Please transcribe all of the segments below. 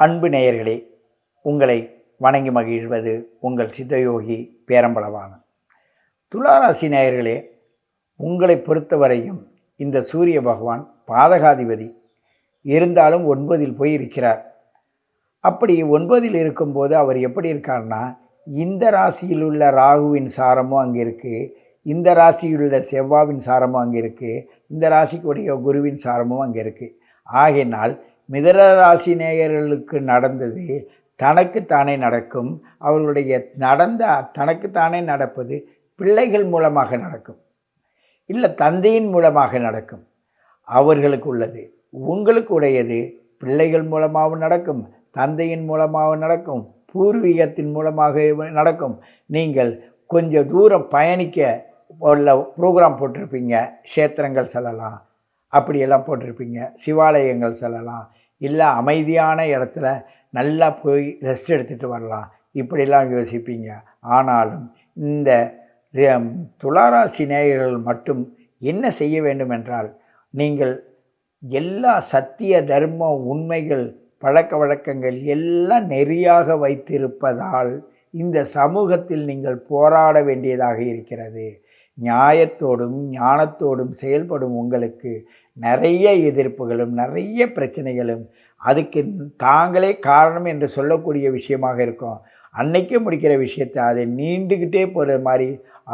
அன்பு நேயர்களே உங்களை வணங்கி மகிழ்வது உங்கள் சித்தயோகி பேரம்பளவானன் துளாராசி நேயர்களே உங்களை பொறுத்தவரையும் இந்த சூரிய பகவான் பாதகாதிபதி. இருந்தாலும் ஒன்பதில் போய் இருக்கிறார் அப்படி ஒன்பதில் இருக்கும்போது அவர் எப்படி இருக்கார்னா இந்த ராசியில் உள்ள ராகுவின் சாரமும் அங்கே இருக்குது இந்த ராசியில் உள்ள செவ்வாவின் சாரமும் அங்கே இருக்குது இந்த ராசிக்குடைய குருவின் சாரமும் அங்கே இருக்குது ஆகையினால் மிதர ராசி நேயர்களுக்கு நடந்தது தனக்குத்தானே நடக்கும். அவர்களுடைய நடந்த தனக்குத்தானே நடப்பது பிள்ளைகள் மூலமாக நடக்கும். இல்லை தந்தையின் மூலமாக நடக்கும். அவர்களுக்கு உள்ளது. உங்களுக்கு உடையது பிள்ளைகள் மூலமாகவும் நடக்கும். தந்தையின் மூலமாகவும் நடக்கும். பூர்வீகத்தின் மூலமாக நடக்கும். நீங்கள் கொஞ்சம் தூரம் பயணிக்க உள்ள ப்ரோக்ராம் போட்டிருப்பீங்க. க்ஷேத்திரங்கள் செல்லலாம். அப்படியெல்லாம் போட்டிருப்பீங்க. சிவாலயங்கள் செல்லலாம். இல்லை அமைதியான இடத்துல நல்லா போய் ரெஸ்ட் எடுத்துகிட்டு வரலாம். இப்படிலாம் யோசிப்பீங்க. ஆனாலும் இந்த துளாராசி நேயர்கள் மட்டும் என்ன செய்ய வேண்டும் என்றால் நீங்கள் எல்லா சத்திய தர்ம உண்மைகள் பழக்க வழக்கங்கள் எல்லாம் நெறியாக வைத்திருப்பதால் இந்த சமூகத்தில் நீங்கள் போராட வேண்டியதாக இருக்கிறது. நியாயத்தோடும் ஞானத்தோடும் செயல்படும் உங்களுக்கு நிறைய எதிர்ப்புகளும் நிறைய பிரச்சனைகளும் அதுக்கு தாங்களே காரணம் என்று சொல்லக்கூடிய விஷயமாக இருக்கும். அன்னைக்கு முடிக்கிற விஷயத்தை அதை நீண்டுக்கிட்டே போகிற மாதிரி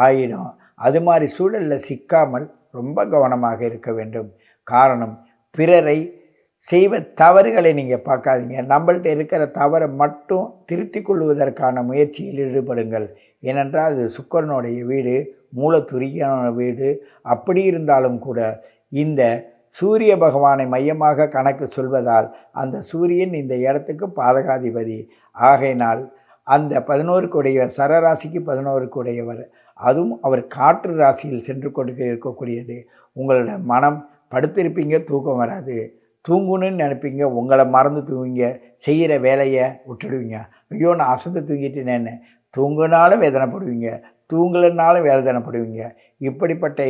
ஆயிடும். அது மாதிரி சூழலில் சிக்காமல் ரொம்ப கவனமாக இருக்க வேண்டும். காரணம் பிறரை செய்வ தவறுகளை நீங்கள் பார்க்காதீங்க. நம்மள்ட்ட இருக்கிற தவறை மட்டும் திருத்திக் கொள்வதற்கான முயற்சியில் ஈடுபடுங்கள். ஏனென்றால் அது சுக்கரனுடைய வீடு மூலத்துரியான வீடு. அப்படி இருந்தாலும் கூட இந்த சூரிய பகவானை மையமாக கணக்கு சொல்வதால் அந்த சூரியன் இந்த இடத்துக்கு பாதகாதிபதி. ஆகையினால் அந்த பதினோருக்குடைய சரராசிக்கு பதினோருக்குடையவர் அதுவும் அவர் காற்று ராசியில் சென்று கொண்டு இருக்கக்கூடியது. உங்களோட மனம் படுத்திருப்பீங்க தூக்கம் வராது. தூங்கணும்னு நினைப்பீங்க உங்களை மறந்து தூங்குங்க செய்கிற வேலையை விட்டுடுவீங்க. ஐயோ நான் அசந்து தூங்கிட்டேனேன்னு தூங்குனாலும் வேதனைப்படுவீங்க தூங்கலைனாலும் வேதனைப்படுவீங்க. இப்படிப்பட்ட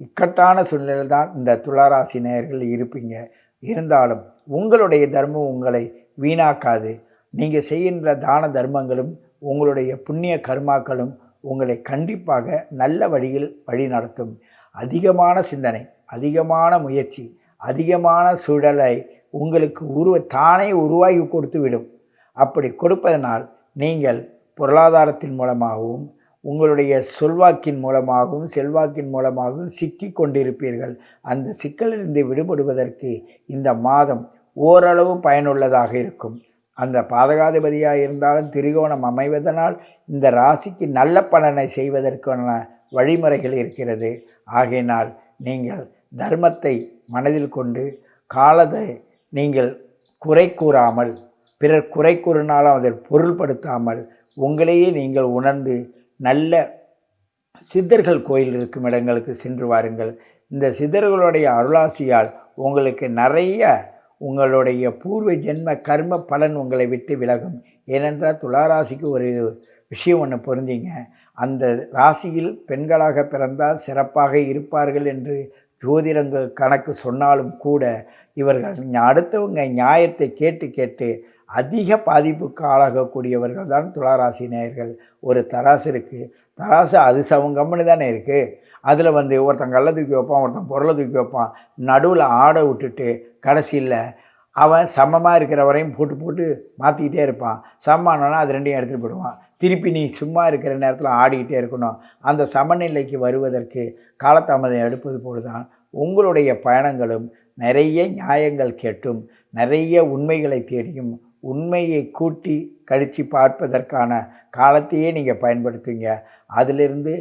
இக்கட்டான சூழ்நிலை தான் இந்த துளாராசி நேயர்கள் இருப்பீங்க. இருந்தாலும் உங்களுடைய தர்மம் உங்களை வீணாக்காது. நீங்கள் செய்கின்ற தான தர்மங்களும் உங்களுடைய புண்ணிய கர்மாக்களும் உங்களை கண்டிப்பாக நல்ல வழியில் வழி நடத்தும். அதிகமான சிந்தனை அதிகமான முயற்சி அதிகமான சூழலை உங்களுக்கு உருவ தானே உருவாகி கொடுத்து விடும் அப்படி கொடுப்பதனால் நீங்கள் பொருளாதாரத்தின் மூலமாகவும் உங்களுடைய சொல்வாக்கின் மூலமாகவும் செல்வாக்கின் மூலமாகவும் சிக்கி கொண்டிருப்பீர்கள் அந்த சிக்கலிலிருந்து விடுபடுவதற்கு இந்த மாதம் ஓரளவு பயனுள்ளதாக இருக்கும். அந்த பாதகாதிபதியாக இருந்தாலும் திரிகோணம் அமைவதனால் இந்த ராசிக்கு நல்ல பலனை செய்வதற்கான வழிமுறைகள் இருக்கிறது. ஆகையினால் நீங்கள் தர்மத்தை மனதில் கொண்டு காலத்தை நீங்கள் குறை கூறாமல் பிறர் குறை கூறினாலும் அதில் பொருள்படுத்தாமல் உங்களையே நீங்கள் உணர்ந்து நல்ல சித்தர்கள் கோயில் இருக்கும் இடங்களுக்கு சென்று வாருங்கள். இந்த சித்தர்களுடைய அருளாசியால் உங்களுக்கு நிறைய உங்களுடைய பூர்வ ஜென்ம கர்ம பலன் உங்களை விட்டு விலகும். ஏனென்றால் துளாராசிக்கு ஒரு விஷயம் ஒன்று பொருந்திங்க. அந்த ராசியில் பெண்களாக பிறந்தால் சிறப்பாக இருப்பார்கள் என்று ஜோதிடங்கள் கணக்கு சொன்னாலும் கூட இவர்கள் அடுத்தவங்க நியாயத்தை கேட்டு கேட்டு அதிக பாதிப்புக்கு ஆளாகக்கூடியவர்கள் தான் துளாராசி நேயர்கள். ஒரு தராசு இருக்குது தராசு அது சவங்கம்னு தானே இருக்குது அதில் வந்து ஒருத்தன் கல்லை தூக்கி வைப்பான் ஒருத்தன் பொருளை தூக்கி வைப்பான். நடுவில் ஆடை விட்டுட்டு கடைசியில் அவன் சமமாக இருக்கிற வரையும் போட்டு போட்டு மாற்றிக்கிட்டே இருப்பான். சமமானோன்னா அது ரெண்டையும் எடுத்துகிட்டு போயிடுவான். திருப்பி நீ சும்மா இருக்கிற நேரத்தில் ஆடிக்கிட்டே இருக்கணும். அந்த சமநிலைக்கு வருவதற்கு காலதாமதம் எடுப்பது போல தான் உங்களுடைய பயணங்களும் நிறைய நியாயங்கள் கேட்டும் நிறைய உண்மைகளை தேடியும் உண்மையை கூட்டி கழித்து பார்ப்பதற்கான காலத்தையே நீங்கள் பயன்படுத்துங்க. அதிலிருந்து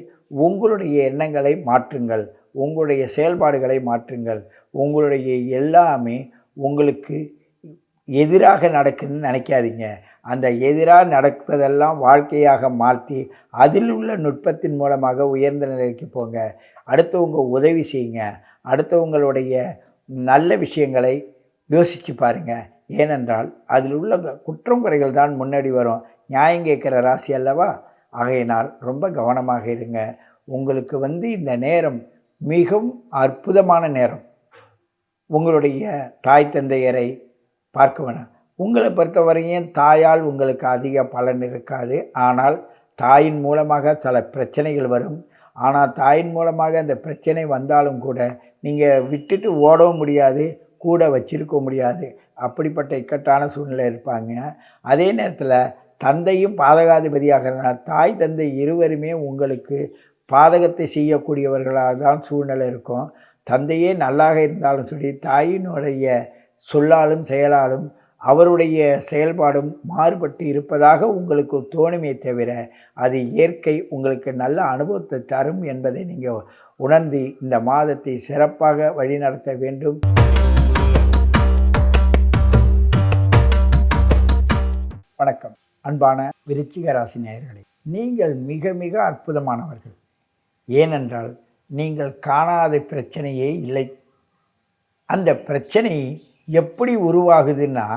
உங்களுடைய எண்ணங்களை மாற்றுங்கள் உங்களுடைய செயல்பாடுகளை மாற்றுங்கள் உங்களுடைய எல்லாமே உங்களுக்கு எதிராக நடக்குதுன்னு நினைக்காதீங்க. அந்த எதிராக நடப்பதெல்லாம் வாழ்க்கையாக மாற்றி அதில் உள்ள நுட்பத்தின் மூலமாக உயர்ந்த நிலைக்கு போங்க. அடுத்தவங்க உதவி செய்யுங்க. அடுத்தவங்களுடைய நல்ல விஷயங்களை யோசித்து பாருங்கள் ஏனென்றால் அதில் உள்ள குற்றம் குறைகள் தான் முன்னாடி வரும். நியாயம் கேட்குற ராசி அல்லவா? ஆகையினால் ரொம்ப கவனமாக இருங்க. உங்களுக்கு வந்து இந்த நேரம் மிகவும் அற்புதமான நேரம். உங்களுடைய தாய் தந்தையரை பார்க்க வேணாம். உங்களை பொறுத்தவரையும் தாயால் உங்களுக்கு அதிக பலன் இருக்காது. ஆனால் தாயின் மூலமாக சில பிரச்சனைகள் வரும். ஆனால் தாயின் மூலமாக அந்த பிரச்சனை வந்தாலும் கூட நீங்கள் விட்டுட்டு ஓடவும் முடியாது கூட வச்சிருக்க முடியாது. அப்படிப்பட்ட இக்கட்டான சூழ்நிலை இருப்பாங்க. அதே நேரத்தில் தந்தையும் பாதகாதிபதியாக தாய் தந்தை இருவருமே உங்களுக்கு பாதகத்தை செய்யக்கூடியவர்களாக தான் சூழ்நிலை இருக்கும். தந்தையே நல்லாக இருந்தாலும் சரி தாயினுடைய சொல்லாலும் செயலாலும் அவருடைய செயல்பாடும் மாறுபட்டு இருப்பதாக உங்களுக்கு தோணுமே தவிர அது இயற்கை உங்களுக்கு நல்ல அனுபவத்தை தரும் என்பதை நீங்கள் உணர்ந்து இந்த மாதத்தை சிறப்பாக வழிநடத்த வேண்டும். வணக்கம். அன்பான விருச்சிக ராசி நேயர்களே நீங்கள் மிக மிக அற்புதமானவர்கள். ஏனென்றால் நீங்கள் காணாத பிரச்சனையே இல்லை. அந்த பிரச்சனை எப்படி உருவாகுதுன்னா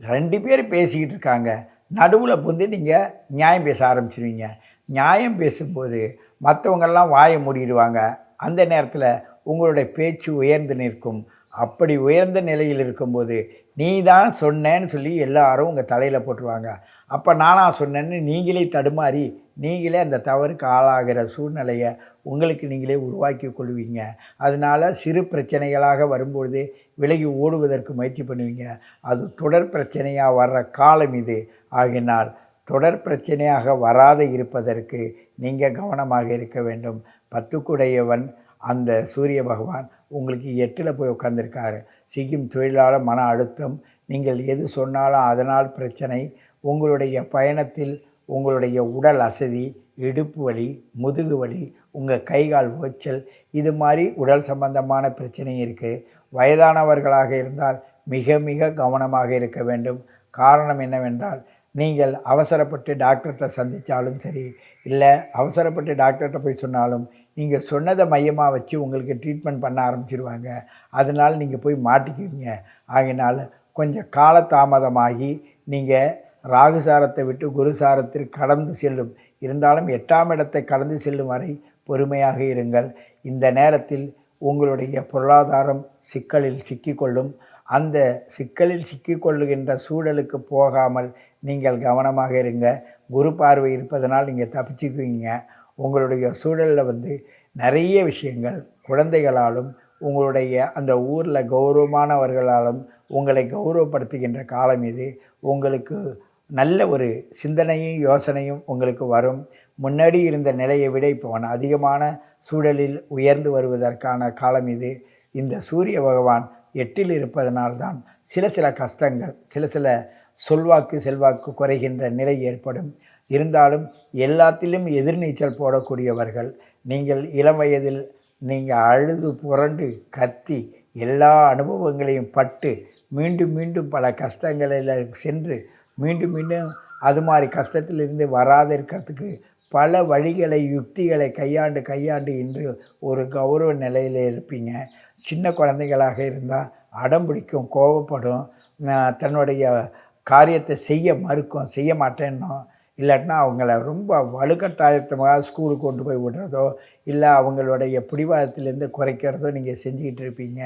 ரெண்டு பேர் பேசிக்கிட்டு இருக்காங்க. நடுவில் வந்து நீங்கள் நியாயம் பேச ஆரம்பிச்சிருவீங்க. நியாயம் பேசும்போது மற்றவங்கெல்லாம் வாயை மூடிடுவாங்க. அந்த நேரத்தில் உங்களுடைய பேச்சு உயர்ந்து நிற்கும். அப்படி உயர்ந்த நிலையில் இருக்கும்போது நீ தான் சொன்னேன்னு சொல்லி எல்லாரும் உங்கள் தலையில் போட்டுருவாங்க. அப்போ நானாக சொன்னேன்னு நீங்களே தடுமாறி நீங்களே அந்த தவறுக்கு ஆளாகிற சூழ்நிலையை உங்களுக்கு நீங்களே உருவாக்கி கொள்வீங்க. அதனால் சிறு பிரச்சனைகளாக வரும்பொழுது விலகி ஓடுவதற்கு முயற்சி பண்ணுவீங்க. அது தொடர் பிரச்சனையாக வர்ற காலம் இது. ஆகினால் தொடர் பிரச்சனையாக வராத இருப்பதற்கு நீங்கள் கவனமாக இருக்க வேண்டும். பத்துக்குடையவன் அந்த சூரிய பகவான் உங்களுக்கு எட்டில் போய் உட்காந்துருக்காரு சிக்கிம் தொழிலாளர் மன அழுத்தம் நீங்கள் எது சொன்னாலும் அதனால் பிரச்சனை உங்களுடைய பயணத்தில் உங்களுடைய உடல் அசதி இடுப்பு வலி முதுகு வலி உங்கள் கைகால் ஓச்சல் இது மாதிரி உடல் சம்பந்தமான பிரச்சனை இருக்குது வயதானவர்களாக இருந்தால் மிக மிக கவனமாக இருக்க வேண்டும். காரணம் என்னவென்றால் நீங்கள் அவசரப்பட்டு டாக்டர்கிட்ட சந்தித்தாலும் சரி இல்லை அவசரப்பட்டு டாக்டர்கிட்ட போய் சொன்னாலும் நீங்கள் சொன்னதை மையமாக வச்சு உங்களுக்கு ட்ரீட்மெண்ட் பண்ண ஆரம்பிச்சிருவாங்க. அதனால் நீங்கள் போய் மாட்டிக்குவீங்க. ஆகினால் கொஞ்சம் காலதாமதமாகி நீங்கள் ராகுசாரத்தை விட்டு குருசாரத்தில் கடந்து செல்லும். இருந்தாலும் எட்டாம் இடத்தை கடந்து செல்லும் வரை பொறுமையாக இருங்கள். இந்த நேரத்தில் உங்களுடைய பொருளாதாரம் சிக்கலில் சிக்கிக்கொள்ளும். அந்த சிக்கலில் சிக்கிக்கொள்ளுகின்ற சூழலுக்கு போகாமல் நீங்கள் கவனமாக இருங்க. குரு பார்வை இருப்பதனால் நீங்கள் தப்பிச்சுக்குவீங்க. உங்களுடைய சூழலில் வந்து நிறைய விஷயங்கள் குழந்தைகளாலும் உங்களுடைய அந்த ஊரில் கௌரவமானவர்களாலும் உங்களை கௌரவப்படுத்துகின்ற காலம் இது. உங்களுக்கு நல்ல ஒரு சிந்தனையும் யோசனையும் உங்களுக்கு வரும். முன்னாடி இருந்த நிலையை விட இப்போ அதிகமான சூழலில் உயர்ந்து வருவதற்கான காலம் இது. இந்த சூரிய பகவான் எட்டில் இருப்பதனால்தான் சில சில கஷ்டங்கள் சில சில சொல்வாக்கு செல்வாக்கு குறைகின்ற நிலை ஏற்படும். இருந்தாலும் எல்லாத்திலும் எதிர்நீச்சல் போடக்கூடியவர்கள் நீங்கள் இளம் வயதில் நீங்கள் அழுது புரண்டு கத்தி எல்லா அனுபவங்களையும் பட்டு மீண்டும் மீண்டும் பல கஷ்டங்களில் சென்று மீண்டும் மீண்டும் அது மாதிரி கஷ்டத்திலிருந்து வராத இருக்கிறதுக்கு பல வழிகளை யுக்திகளை கையாண்டு கையாண்டு இன்று ஒரு கௌரவ நிலையில் இருப்பீங்க. சின்ன குழந்தைகளாக இருந்தால் அடம் பிடிக்கும் கோவப்படும். தன்னுடைய காரியத்தை செய்ய மறுக்கும் செய்ய மாட்டேன்னோ இல்லாட்டினா அவங்கள ரொம்ப வலுக்கட்டாயத்தமாக ஸ்கூலுக்கு கொண்டு போய் விடுறதோ இல்லை அவங்களுடைய பிடிவாதத்திலேருந்து குறைக்கிறதோ நீங்கள் செஞ்சுக்கிட்டு இருப்பீங்க.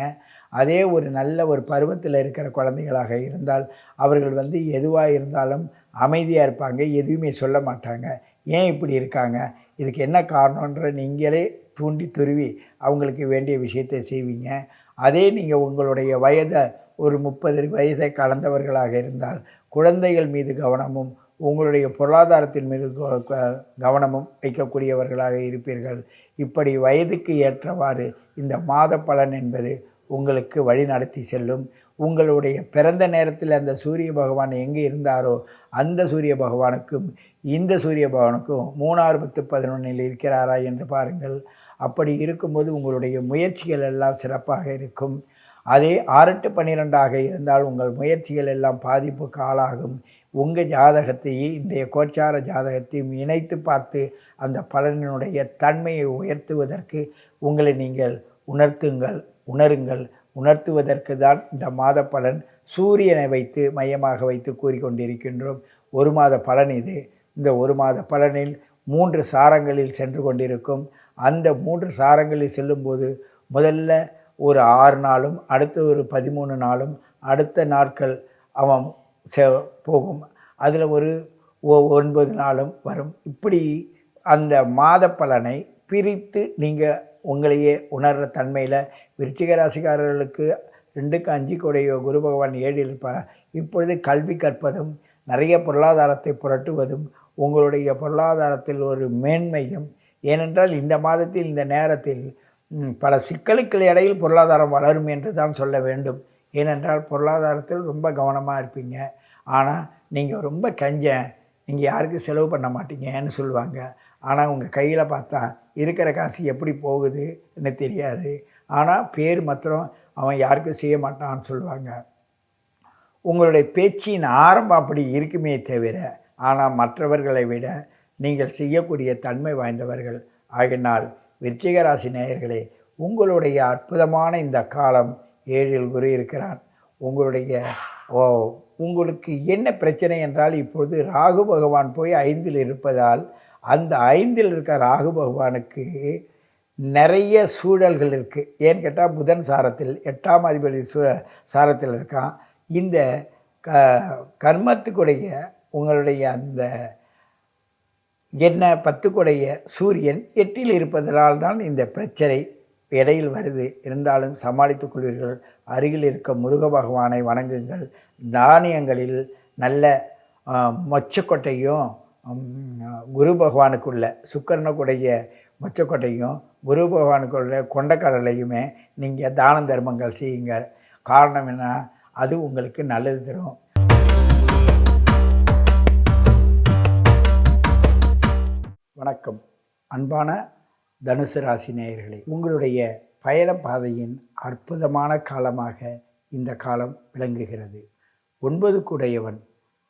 அதே ஒரு நல்ல ஒரு பருவத்தில் இருக்கிற குழந்தைகளாக இருந்தால் அவர்கள் வந்து எதுவாக இருந்தாலும் அமைதியாக இருப்பாங்க எதுவுமே சொல்ல மாட்டாங்க. ஏன் இப்படி இருக்காங்க? இதுக்கு என்ன காரணன்ற நீங்களே தூண்டி துருவி அவங்களுக்கு வேண்டிய விஷயத்தை செய்வீங்க. அதே நீங்கள் உங்களுடைய வயதை ஒரு முப்பது வயதை கலந்தவர்களாக இருந்தால் குழந்தைகள் மீது கவனமும் உங்களுடைய பொருளாதாரத்தின் மீது கவனமும் வைக்கக்கூடியவர்களாக இருப்பீர்கள். இப்படி வயதுக்கு ஏற்றவாறு இந்த மாத பலன் என்பது உங்களுக்கு வழிநடத்தி செல்லும். உங்களுடைய பிறந்த நேரத்தில் அந்த சூரிய பகவான் எங்கே இருந்தாரோ அந்த சூரிய பகவானுக்கும் இந்த சூரிய பகவானுக்கும் மூணாறு பத்து பதினொன்றில் இருக்கிறாரா என்று பாருங்கள். அப்படி இருக்கும்போது உங்களுடைய முயற்சிகள் எல்லாம் சிறப்பாக இருக்கும். அதே ஆறெட்டு பன்னிரெண்டாக இருந்தால் உங்கள் முயற்சிகள் எல்லாம் பாதிப்புக்கு ஆளாகும். உங்கள் ஜாதகத்தையும் இன்றைய கோச்சார ஜாதகத்தையும் இணைத்து பார்த்து அந்த பலனினுடைய தன்மையை உயர்த்துவதற்கு உங்களை நீங்கள் உணர்த்துங்கள் உணருங்கள். உணர்த்துவதற்கு தான் இந்த மாத பலன் சூரியனை வைத்து மையமாக வைத்து கூறிக்கொண்டிருக்கின்றோம். ஒரு மாத பலன் இது. இந்த ஒரு மாத பலனில் மூன்று சாரங்களில் சென்று கொண்டிருக்கும். அந்த மூன்று சாரங்களில் செல்லும்போது முதல்ல ஒரு ஆறு நாளும் அடுத்த ஒரு பதிமூணு நாளும் அடுத்த நாட்கள் அவன் செ போகும். அதில் ஒரு ஒ- ஒன்பது நாளும் வரும். இப்படி அந்த மாத பலனை பிரித்து நீங்கள் உங்களையே உணர்கிற தன்மையில் விருச்சிக ராசிக்காரர்களுக்கு ரெண்டுக்கு அஞ்சு கூடைய குரு பகவான் ஏழில் இருப்பார்? இப்பொழுது கல்வி கற்பதும் நிறைய பொருளாதாரத்தை புரட்டுவதும் உங்களுடைய பொருளாதாரத்தில் ஒரு மேன்மையும் ஏனென்றால் இந்த மாதத்தில் இந்த நேரத்தில் பல சிக்கலுக்கு இடையில் பொருளாதாரம் வளரும் என்று தான் சொல்ல வேண்டும். ஏனென்றால் பொருளாதாரத்தில் ரொம்ப கவனமாக இருப்பீங்க. ஆனால் நீங்கள் ரொம்ப கஞ்சேன் நீங்கள் யாருக்கும் செலவு பண்ண மாட்டீங்கன்னு சொல்லுவாங்க. ஆனால் உங்கள் கையில் பார்த்தா இருக்கிற காசு எப்படி போகுதுன்னு தெரியாது. ஆனால் பேர் மாத்திரம் அவன் யாருக்கும் செய்ய மாட்டான்னு சொல்லுவாங்க. உங்களுடைய பேச்சின் ஆரம்பம் அப்படி இருக்குமே தவிர ஆனால் மற்றவர்களை விட நீங்கள் செய்யக்கூடிய தன்மை வாய்ந்தவர்கள் ஆகினால் விருச்சிகராசி நேயர்களே உங்களுடைய அற்புதமான இந்த காலம் ஏழில் குரு இருக்கிறான் உங்களுடைய ஓ உங்களுக்கு என்ன பிரச்சனை என்றால் இப்பொழுது ராகு பகவான் போய் ஐந்தில் இருப்பதால் அந்த ஐந்தில் இருக்க ராகு பகவானுக்கு நிறைய சூழல்கள் இருக்குது ஏன்னு கேட்டால் புதன் சாரத்தில் எட்டாம் அதிபதி சு சாரத்தில் இருக்கான். இந்த க கர்மத்துக்குடைய உங்களுடைய அந்த என்ன பத்துக்குடைய சூரியன் எட்டில் இருப்பதனால் தான் இந்த பிரச்சனை இடையில் வருது. இருந்தாலும் சமாளித்துக் கொள்வீர்கள். அருகில் இருக்க முருக பகவானை வணங்குங்கள். தானியங்களில் நல்ல மொச்சக்கொட்டையும் குரு பகவானுக்குள்ள சுக்கரனுக்குடைய மொச்சக்கொட்டையும் குரு பகவானுக்குள்ள கொண்டக்கடலையுமே நீங்கள் தான தர்மங்கள் செய்யுங்கள். காரணம் என்ன? அது உங்களுக்கு நல்லது தரும். வணக்கம். அன்பான தனுசு ராசி நேயர்களே உங்களுடைய பயண பாதையின் அற்புதமான காலமாக இந்த காலம் விளங்குகிறது. ஒன்பது கூடையவன்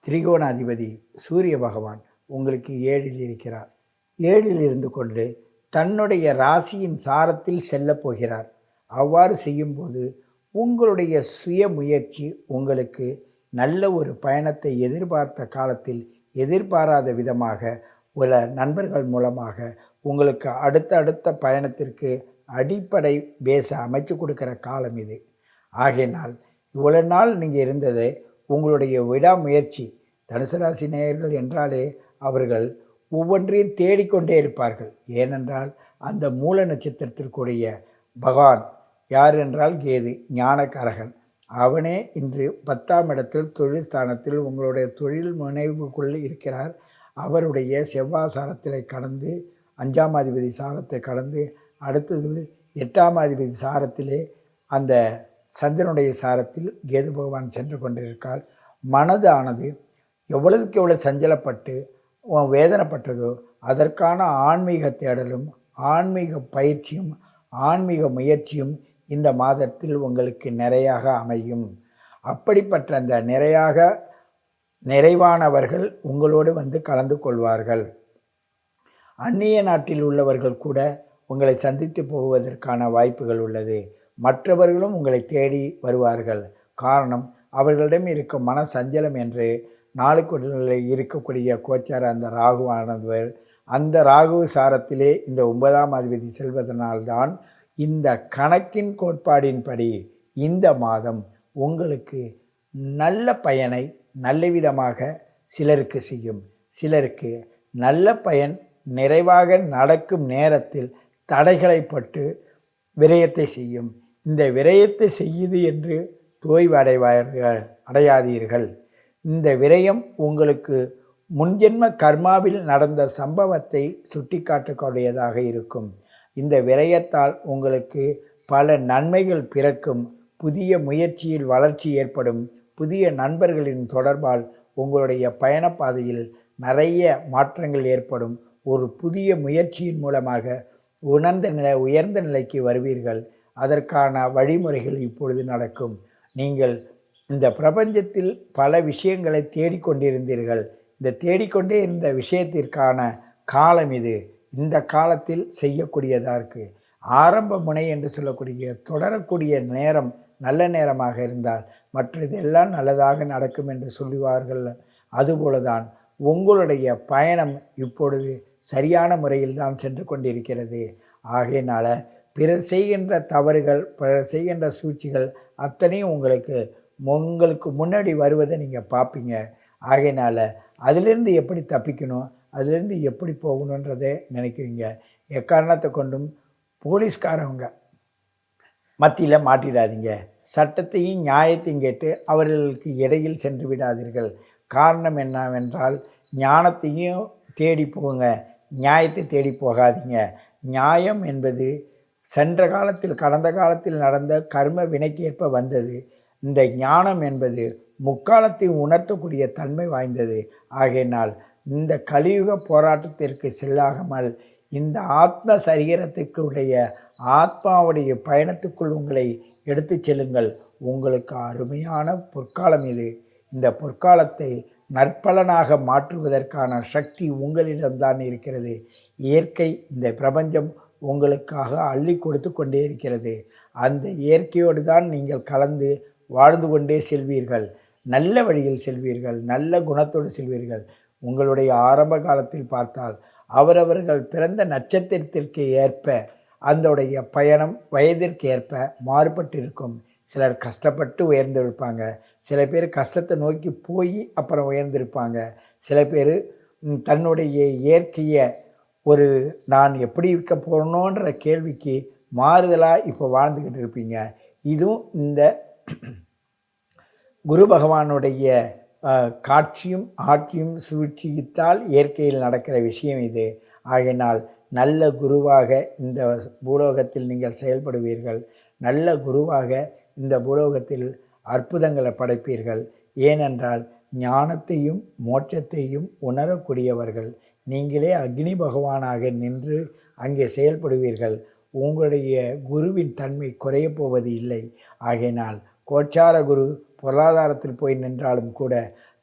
திரிகோணாதிபதி சூரிய பகவான் உங்களுக்கு ஏழில் இருக்கிறார். ஏழில் இருந்து கொண்டு தன்னுடைய ராசியின் சாரத்தில் செல்லப் போகிறார். அவ்வாறு செய்யும்போது உங்களுடைய சுய முயற்சி உங்களுக்கு நல்ல ஒரு பயணத்தை எதிர்பார்த்த காலத்தில் எதிர்பாராத விதமாக உள்ள நண்பர்கள் மூலமாக உங்களுக்கு அடுத்த அடுத்த பயணத்திற்கு அடிப்படை பேச அமைச்சு கொடுக்குற காலம் இது. ஆகையினால் இவ்வளோ நாள் நீங்கள் இருந்தது உங்களுடைய விடாமுயற்சி தனுசு ராசி நேயர்கள் என்றாலே அவர்கள் ஒவ்வொன்றையும் தேடிக்கொண்டே இருப்பார்கள். ஏனென்றால் அந்த மூல நட்சத்திரத்திற்குரிய பகவான் யார் என்றால் கேது ஞானக்காரகன். அவனே இன்று பத்தாம் இடத்தில் தொழில் ஸ்தானத்தில் உங்களுடைய தொழில் முனைவுக்குள் இருக்கிறார். அவருடைய செவ்வாய் சாரத்திலே கடந்து அஞ்சாம் அதிபதி சாரத்தை கடந்து அடுத்தது எட்டாம் அதிபதி சாரத்திலே அந்த சந்திரனுடைய சாரத்தில் கேது பகவான் சென்று கொண்டிருக்கார். மனது ஆனது எவ்வளவுக்கு எவ்வளோ சஞ்சலப்பட்டு வேதனைப்பட்டதோ அதற்கான ஆன்மீக தேடலும் ஆன்மீக பயிற்சியும் ஆன்மீக முயற்சியும் இந்த மாதத்தில் உங்களுக்கு நிறையாக அமையும். அப்படிப்பட்ட அந்த நிறையாக நிறைவானவர்கள் உங்களோடு வந்து கலந்து கொள்வார்கள். அந்நிய நாட்டில் உள்ளவர்கள் கூட உங்களை சந்தித்து போவதற்கான வாய்ப்புகள் உள்ளது. மற்றவர்களும் உங்களை தேடி வருவார்கள். காரணம் அவர்களிடம் இருக்கும் மன சஞ்சலம் என்று நாளுக்குள்ள இருக்கக்கூடிய கோச்சார அந்த ராகுவானவர் அந்த ராகு சாரத்திலே இந்த ஒன்பதாம் அதிபதி செல்வதனால்தான் இந்த கணக்கின் கோட்பாடின்படி இந்த மாதம் உங்களுக்கு நல்ல பயனை நல்ல விதமாக சிலருக்கு செய்யும். சிலருக்கு நல்ல பயன் நிறைவாக நடக்கும் நேரத்தில் தடைகளைப்பட்டு விரயத்தை செய்யும். இந்த விரயத்தை செய்யுது என்று தோய்வு அடைவார்கள் அடையாதீர்கள். இந்த விரயம் உங்களுக்கு முன்ஜென்ம கர்மாவில் நடந்த சம்பவத்தை சுட்டிக்காட்டக்கூடியதாக இருக்கும். இந்த விரயத்தால் உங்களுக்கு பல நன்மைகள் பிறக்கும். புதிய முயற்சியில் வளர்ச்சி ஏற்படும். புதிய நண்பர்களின் தொடர்பால் உங்களுடைய பயணப்பாதையில் நிறைய மாற்றங்கள் ஏற்படும். ஒரு புதிய முயற்சியின் மூலமாக உணர்ந்த நிலை உயர்ந்த நிலைக்கு வருவீர்கள். அதற்கான வழிமுறைகள் இப்பொழுது நடக்கும். நீங்கள் இந்த பிரபஞ்சத்தில் பல விஷயங்களை தேடிக்கொண்டிருந்தீர்கள். இந்த தேடிக்கொண்டே இருந்த விஷயத்திற்கான காலம் இது. இந்த காலத்தில் செய்யக்கூடியதாக இருக்குது ஆரம்ப முனை என்று சொல்லக்கூடிய தொடரக்கூடிய நேரம் நல்ல நேரமாக இருந்தால் மற்றதெல்லாம் நல்லதாக நடக்கும் என்று சொல்லுவார்கள். அதுபோலதான் உங்களுடைய பயணம் இப்பொழுது சரியான முறையில் தான் சென்று கொண்டிருக்கிறது. ஆகையினால் பிறர் செய்கின்ற தவறுகள் பிறர் செய்கின்ற சூழ்ச்சிகள் அத்தனையும் உங்களுக்கு உங்களுக்கு முன்னாடி வருவதை நீங்கள் பார்ப்பீங்க ஆகையினால் அதிலிருந்து எப்படி தப்பிக்கணும் அதிலிருந்து எப்படி போகணுன்றதை நினைக்கிறீங்க. எக்காரணத்தை கொண்டும் போலீஸ்காரவங்க மத்தியில் மாட்டிடாதீங்க. சட்டத்தையும் நியாயத்தையும் கேட்டு அவர்களுக்கு இடையில் சென்று விடாதீர்கள். காரணம் என்னவென்றால் ஞானத்தையும் தேடி போங்க. நியாயத்தை தேடி போகாதீங்க. நியாயம் என்பது சென்ற காலத்தில் கடந்த காலத்தில் நடந்த கர்ம வினைக்கேற்ப வந்தது. இந்த ஞானம் என்பது முக்காலத்தை உணர்த்தக்கூடிய தன்மை வாய்ந்தது. ஆகையினால் இந்த கலியுக போராட்டத்திற்கு செல்லாகாமல் இந்த ஆத்ம சரீரத்திற்குடைய ஆத்மாவுடைய பயணத்துக்குள் உங்களை எடுத்து செல்லுங்கள். உங்களுக்கு அருமையான பொற்காலம் இது. இந்த பொற்காலத்தை நற்பலனாக மாற்றுவதற்கான சக்தி உங்களிடம்தான் இருக்கிறது. இயற்கை இந்த பிரபஞ்சம் உங்களுக்காக அள்ளி கொடுத்து கொண்டே இருக்கிறது. அந்த இயற்கையோடு தான் நீங்கள் கலந்து வாழ்ந்து கொண்டே செல்வீர்கள். நல்ல வழியில் செல்வீர்கள். நல்ல குணத்தோடு செல்வீர்கள். உங்களுடைய ஆரம்ப காலத்தில் பார்த்தால் அவரவர்கள் பிறந்த நட்சத்திரத்திற்கு ஏற்ப அதோடைய பயணம் வயதிற்கு ஏற்ப மாறுபட்டு இருக்கும் சிலர் கஷ்டப்பட்டு உயர்ந்திருப்பாங்க. சில பேர் கஷ்டத்தை நோக்கி போய் அப்புறம் உயர்ந்திருப்பாங்க. சில பேர் தன்னுடைய இயற்கையை ஒரு நான் எப்படி இருக்க போகணுன்ற கேள்விக்கு மாறுதலாக இப்போ வாழ்ந்துக்கிட்டு இருப்பீங்க. இதுவும் இந்த குரு பகவானுடைய காட்சியும் ஆட்சியும் சூழ்ச்சியித்தால் இயற்கையில் நடக்கிற விஷயம் இது. ஆகையினால் நல்ல குருவாக இந்த பூலோகத்தில் நீங்கள் செயல்படுவீர்கள். நல்ல குருவாக இந்த பூலோகத்தில் அற்புதங்களை படைப்பீர்கள். ஏனென்றால் ஞானத்தையும் மோட்சத்தையும் உணரக்கூடியவர்கள். நீங்களே அக்னி பகவானாக நின்று அங்கே செயல்படுவீர்கள். உங்களுடைய குருவின் தன்மை குறையப் போவது இல்லை. ஆகையினால் கோச்சார குரு பொருளாதாரத்தில் போய் நின்றாலும் கூட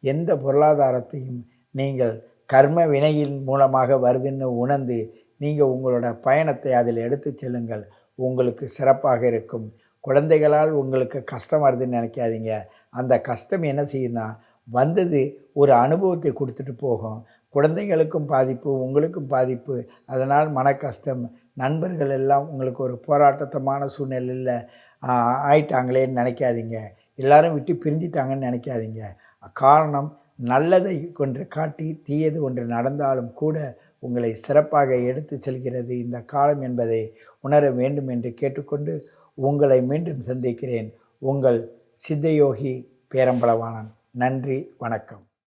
எந்த பொருளாதாரத்தையும் நீங்கள் கர்ம வினையின் மூலமாக வருதுன்னு உணர்ந்து நீங்கள் உங்களோட பயணத்தை அதில் எடுத்து செல்லுங்கள். உங்களுக்கு சிறப்பாக இருக்கும். குழந்தைகளால் உங்களுக்கு கஷ்டம் வருதுன்னு நினைக்காதீங்க. அந்த கஷ்டம் என்ன செய்யுதுன்னா வந்தது ஒரு அனுபவத்தை கொடுத்துட்டு போகும். குழந்தைகளுக்கும் பாதிப்பு உங்களுக்கும் பாதிப்பு. அதனால் மன கஷ்டம் நண்பர்கள் எல்லாம் உங்களுக்கு ஒரு போராட்டத்தமான சூழ்நிலையில் ஆயிட்டாங்களேன்னு நினைக்காதீங்க. எல்லாரும் விட்டு பிரிஞ்சிட்டாங்கன்னு நினைக்காதீங்க. காரணம் நல்லதை ஒன்று காட்டி தீயது ஒன்று நடந்தாலும் கூட உங்களை சிறப்பாக எடுத்து செல்கிறது இந்த காலம் என்பதை உணர வேண்டும் என்று கேட்டுக்கொண்டு உங்களை மீண்டும் சந்திக்கிறேன். உங்கள் சித்தயோகி பேரம்பளவானன் நன்றி வணக்கம்.